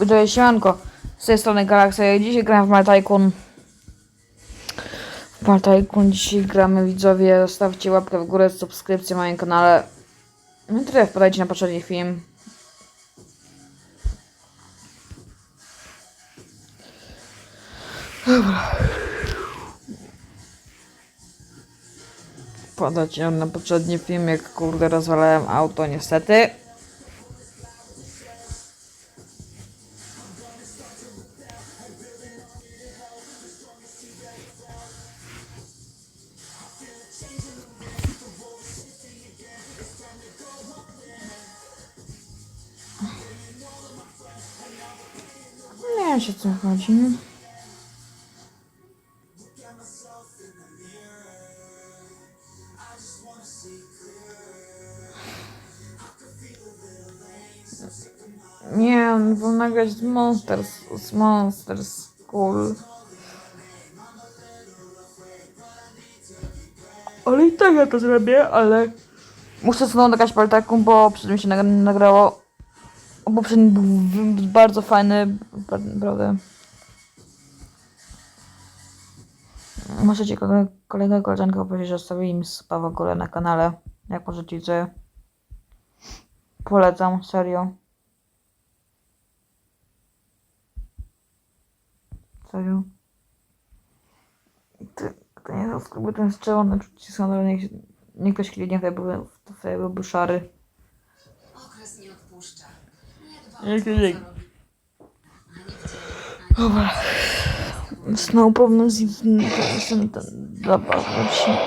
Widzowie, siemanko. Z tej strony Galaxy. Dzisiaj gram w Mal Tycoon. W Mal Tycoon dzisiaj gramy, widzowie. Zostawcie łapkę w górę, subskrypcję na moim kanale. No i tyle, wpadajcie na poprzedni film. Dobra. Wpadajcie na poprzedni film, jak kurde rozwalałem auto, niestety. Się co chodzi. Nie, on był nagrać z Monsters, z Monsters School. Ale i tak ja to zrobię, ale... Muszę znowu nagrać paltaką, bo przed tym się nag- nagrało. Poprzedni był bardzo fajny, naprawdę. Możecie kolegę, koleżankę powiedzieć, że zostawię im spa w ogóle na kanale. Jak możecie, że polecam, serio. Serio. Ty, to nie zaskuby ten strzał na przycisk, ale niech, niech ktoś kliknie, wtedy byłby szary. Okres nie odpuszcza. Jak Nie to dba o jak? to, co robi. A nie Dobra. Znowu problem z jestem dla was odcinek.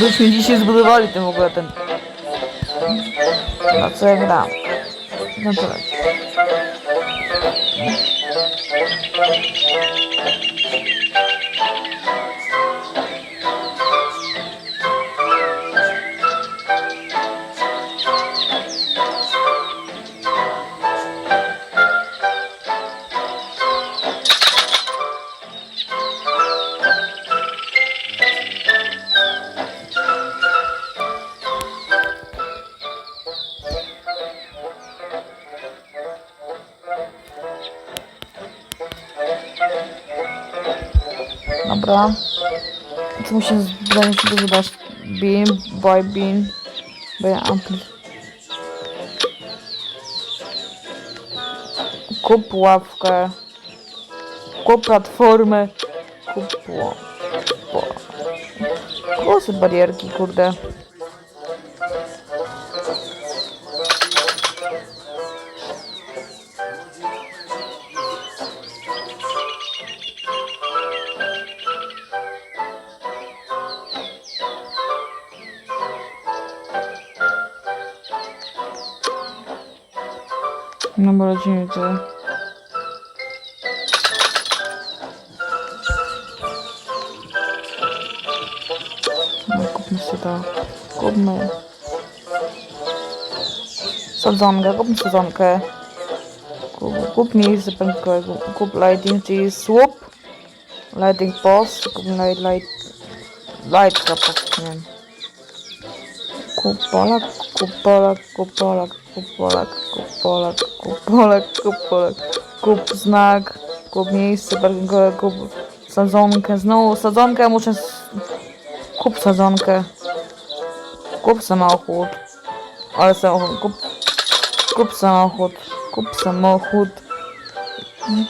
Byśmy dzisiaj zbudowali ten w ogóle ten. Na co ja gram. No to leci. Dobra. Co musimy zbrać, żeby wydać? Beam, boy beam. Boy ampli. Kup ławkę. Kup platformę. Kup po. Głosy barierki, kurde. No bo lecimy ty. No kupmy sobie to. Kupmy. Sadzonkę, kupmy sadzonkę. Kup, kup miejsce pękowe, kup, kup lighting, czyli swoop. Lighting post, kup light, light, light post, nie wiem. Kup Polak, kup Polak, kup Polak, kup Polak, kup Polak, kup Polak, kup Polak, kup znak, kup miejsce parkingowe, kup sadzonkę, znowu sadzonkę muszę... Kup sadzonkę. Kup samochód. Ale samochód, kup... Kup samochód, kup samochód.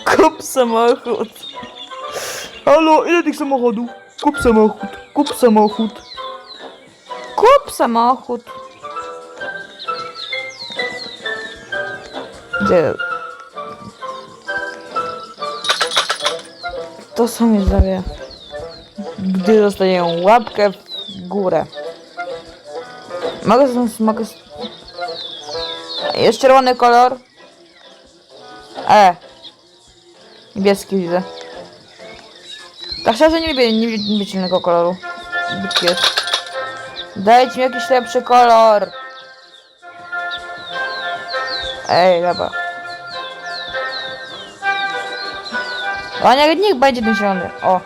Kup samochód. Halo, ile tych samochodów? Kup samochód, kup samochód. Kup samochód. Gdzie? To są widzowie. Gdy dostaję łapkę w górę. Mogę mogę. Jest czerwony kolor. E. Niebieski widzę. Tak szczerze nie lubię, nie lubię niebieskiego koloru. Dajcie mi jakiś lepszy kolor. Ej, dobra. A nie, niech będzie ten zielony. O.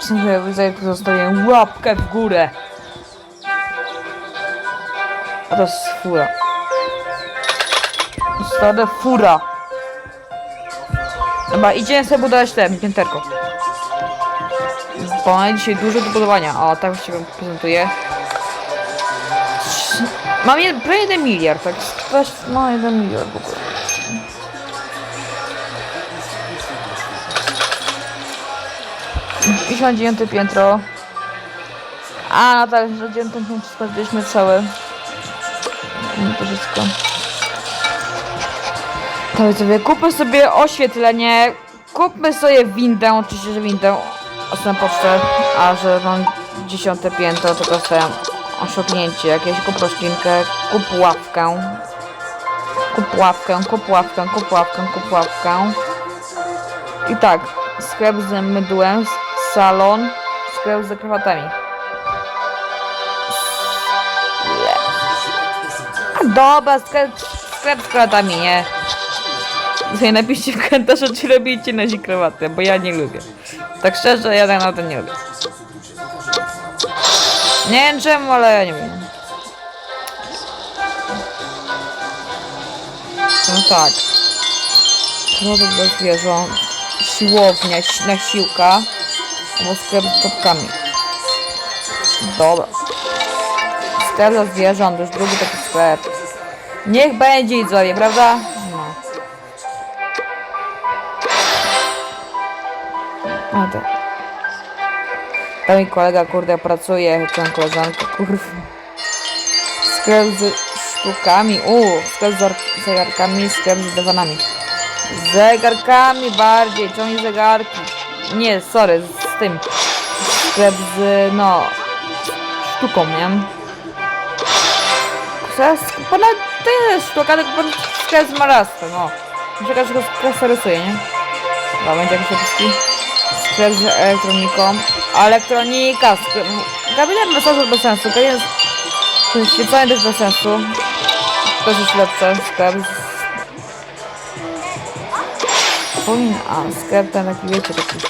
W sensie, widzę, to zostawię łapkę w górę. A to jest fura. Zostanę fura. Dobra, idziemy sobie budować ten, pięterko. Bo mamy dzisiaj dużo do budowania. O, tak się wam prezentuję. Mam jeden, prawie 1 miliard, tak? Weź, mam 1 miliard w ogóle. Na dziewiąte piętro. A, tak, na dziewiątym piętrze sprawdziliśmy całe. To wszystko. To sobie kupmy sobie oświetlenie. Kupmy sobie windę, oczywiście, że windę. Ostatnią pocztę, a że mam dziesiąte piętro, to dostałem osiągnięcie, jakieś kup roślinkę, kup ławkę. Kup ławkę, kup ławkę, kup ławkę, kup ławkę. I tak, sklep z mydłem, salon, sklep z krawatami. A dobra, sklep, sklep z krawatami, nie? Tutaj napiszcie w komentarzu, czy robicie nosi krawatę, bo ja nie lubię. Tak szczerze, ja tak naprawdę nie lubię. Nie wiem czemu, ale ja nie wiem. No tak. Produkt dla zwierząt. Siłownia, si- na siłka. Albo sklep z topkami. Dobra. Sklep dla zwierząt, już drugi taki sklep. Niech będzie widzowie, prawda? No. A tak. Tam mi kolega, kurde, pracuje, tam koleżanka, kurde. Sklep z sztukami, uuu, sklep z ar- zegarkami, sklep z dywanami. Zegarkami bardziej, ciągnij zegarki. Nie, sorry, z, tym. Sklep z, no, sztuką, nie? Teraz, ponad, jest sztuka, tylko ponad sklep z malarstwem, no. Muszę każdego sklep rysuje, nie? Dobra, będzie jakiś opiski. Sklep z elektroniką. Elektronika, sklep... Gabinet masażu bez sensu, gabinet... Świecenie też bez sensu. To jest lepsze, sklep z... A, sklep ten taki, wiecie, taki...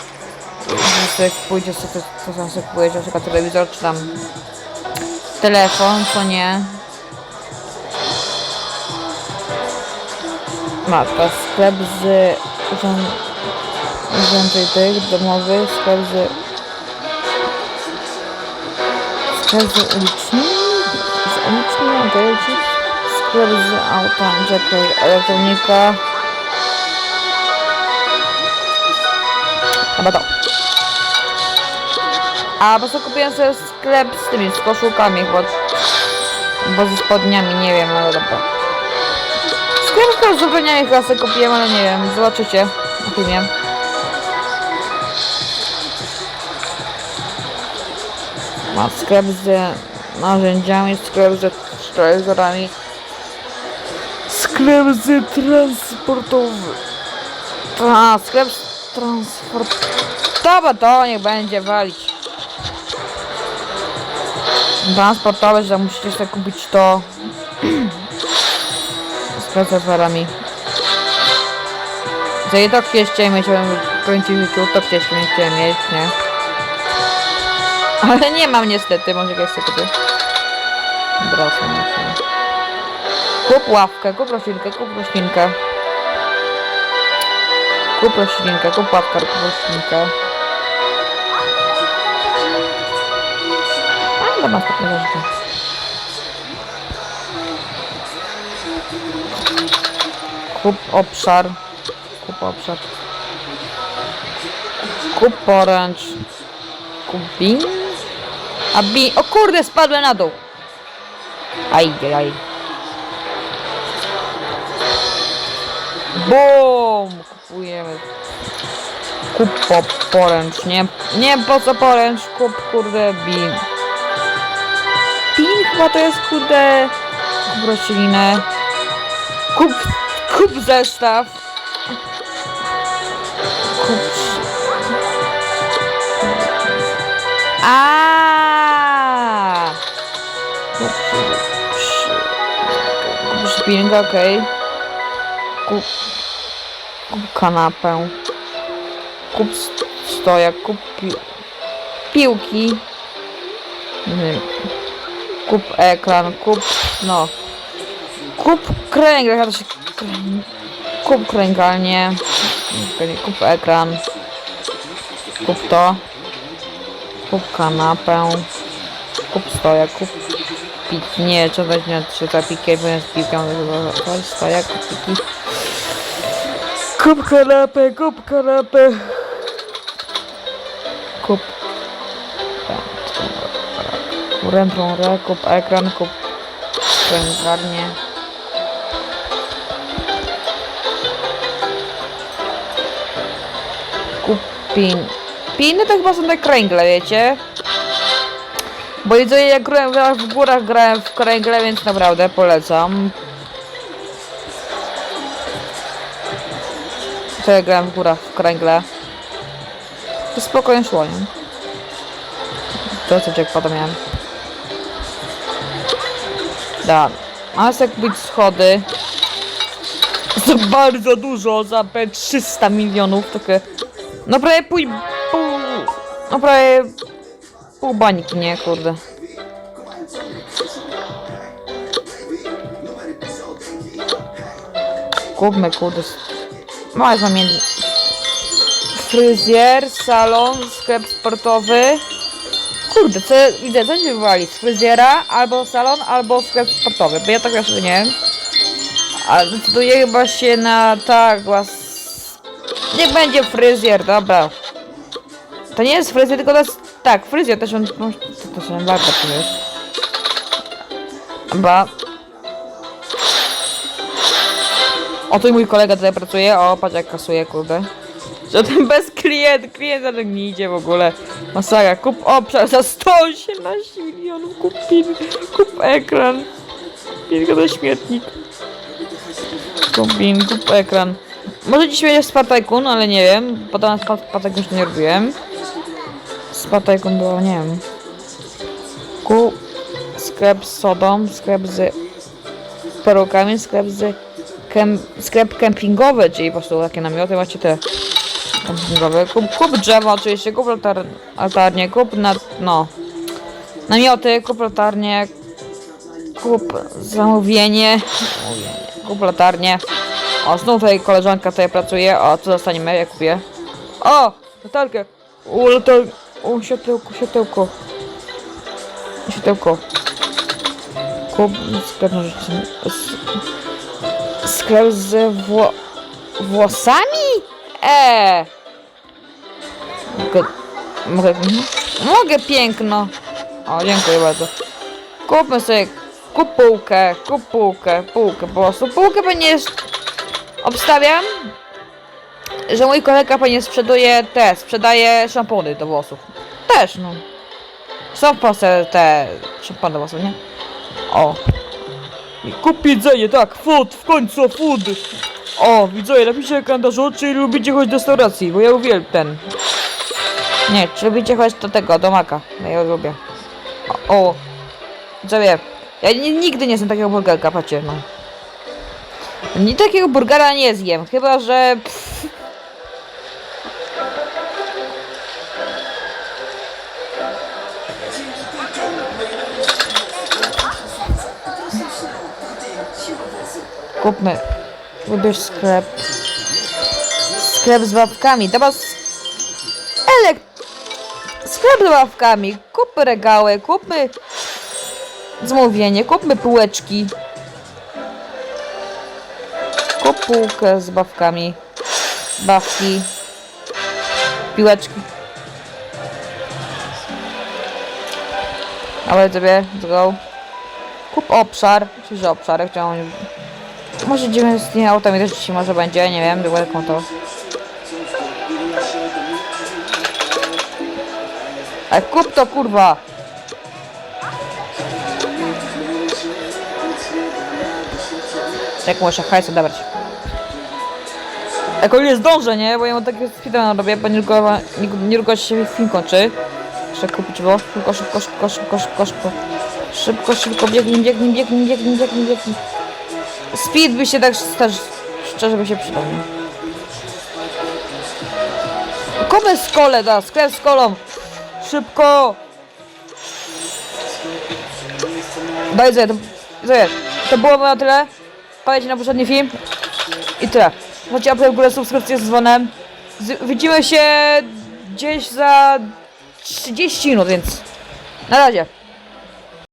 Sobie pójdzie sobie, to, sam sobie kupujecie, na przykład telewizor, czy tam... Telefon, co nie. Mapa, sklep z... Urządzeń tych domowych, sklep z... Sklep z okay, Sklep z autami, czekaj, elektronika. Chyba to. A, po prostu kupiłem sobie sklep z tymi, z koszulkami chyba. Bo ze spodniami, nie wiem, ale dobra. Sklep z ubraniami sobie kupiłem, ale nie wiem, zobaczycie na Ma sklep z narzędziami, sklep z telewizorami. Sklep z transportowy. A, sklep z transport... To niech będzie walić. Transportowe, że musicie sobie kupić to. Z aferami. Za je to mieć, chciałem życiu, to mieć, chciałem mieć, nie? Ale nie mam niestety, może jakaś sobie kupię. Chwilę. Kup ławkę, kup roślinkę, kup roślinkę. Kup roślinkę, kup ławkę, kup roślinkę. A, dobra, stopnie zażycie. Kup obszar. Kup obszar. Kup poręcz. Kup bin. A bin... O kurde, spadłem na dół. Aj, aj, aj. Bum! Kupujemy. Kup po poręcz, nie, nie po co poręcz, kup kurde bin. Bin chyba to jest kurde... Kup roślinę. Kup, kup zestaw. Kup... A. szpilkę, okej. Kup, kup kanapę. Kup st- stojak, kup pi- piłki. Kup ekran, kup, no. Kup kręgla, ja to się... Kup kręgalnię. Kup ekran. Kup to. Kup kanapę. Kup stojak, kup pik. Nie, trzeba ta pikę, bo jest piką. To jest stojak, kup piki. Kup kanapę, kup kanapę. Kup. Ręką, kup ekran, kup kręgarnię. Kup pin. Piny to chyba są te kręgle, wiecie? Bo jedzenie jak grałem w górach grałem w kręgle, więc naprawdę polecam. To ja grałem w górach w kręgle. To spokojnie szło, nie? To co jackpota miałem. Da. A jak być schody. Za bardzo dużo, za prawie 300 milionów, takie... No prawie pół... No prawie... Pół bańki, nie, kurde. Kupmy, kurde. Małe pamięci. Fryzjer, salon, sklep sportowy. Kurde, co widzę, co się wywali? Z fryzjera, albo salon, albo sklep sportowy. Bo ja tak jeszcze nie wiem. Ale decyduję chyba się na tak głos. Niech będzie fryzjer, dobra. To nie jest fryzjer, tylko to jest. Tak, on. no, To, to się warto to jest. Chyba. O, tu mój kolega tutaj pracuje. O, patrz jak kasuje, kurde. Żaden bez klient, klient tym nie idzie w ogóle. Masakra, kup obszar za 118 milionów, kup pin, kup ekran. Pinka to śmietnik. Kup pin, kup ekran. Może dziś będzie Spartakun, ale nie wiem, bo tam Spartakun już nie robiłem. Spartakun było, nie wiem. Kup sklep z sodą, sklep z perukami, sklep z kem, sklep kempingowy, czyli po prostu takie namioty, właśnie te kempingowe. Kup, kup drzewa oczywiście, kup altar, altarnie, kup na, no, namioty, kup latarnie, kup zamówienie, kup latarnię. O, znów tutaj koleżanka tutaj pracuje, o, co dostaniemy, ja kupię. O, latarkę, o, latar, o, światełko, światełko, światełko. Kup sklep nożyczny, s- sklep z wło włosami? Eee. Mogę, mogę, mogę piękno. O, dziękuję bardzo. Kupmy sobie, kup półkę, kup półkę, półkę po prostu. Półkę pewnie jest, obstawiam, że mój kolega pewnie sprzeduje te, sprzedaje szampony do włosów. Też, no. Są w Polsce te szampony do włosów, nie? O. I kup jedzenie, tak, food, w końcu food. O, widzowie, napiszcie w komentarzu, czy lubicie chodzić do restauracji, bo ja uwielbiam ten. Nie, czy lubicie chodzić do tego, do maka, no ja lubię. O, o. widzowie, ja ni- nigdy nie jestem takiego burgerka, patrzcie, no. Ni takiego burgera nie zjem, chyba że... Pff, kupmy. Wybierz sklep. Sklep z ławkami. Dobra. Elek... Sklep z ławkami. Kupmy regały, kupmy zamówienie, kupmy półeczki. Kup półkę z bawkami. Bawki. Piłeczki. Ale let's go. Kup obszar. Czyli że obszar, chciałem może idziemy z tymi autami też dzisiaj może będzie, nie wiem, jaką to. Ale kup to kurwa! Jak muszę hajsu dawać. Jako nie zdążę, nie? Bo ja mam takie speedrun robię, bo niedługo, niedługo się film kończy. Jeszcze kupić było. Szybko, szybko, szybko, szybko, szybko, szybko. Szybko, szybko, biegnij, biegnij, biegnij, biegnij, biegnij, biegnij. Speed by się tak też szczerze by się przydał. Kupmy z kole, da, sklep z kolą. szybko! Daj Zoe, to, to było na tyle. Pamiętajcie na poprzedni film. I tyle. Możecie apel w górę subskrypcję z dzwonem. Z, widzimy się gdzieś za 30 minut, więc na razie.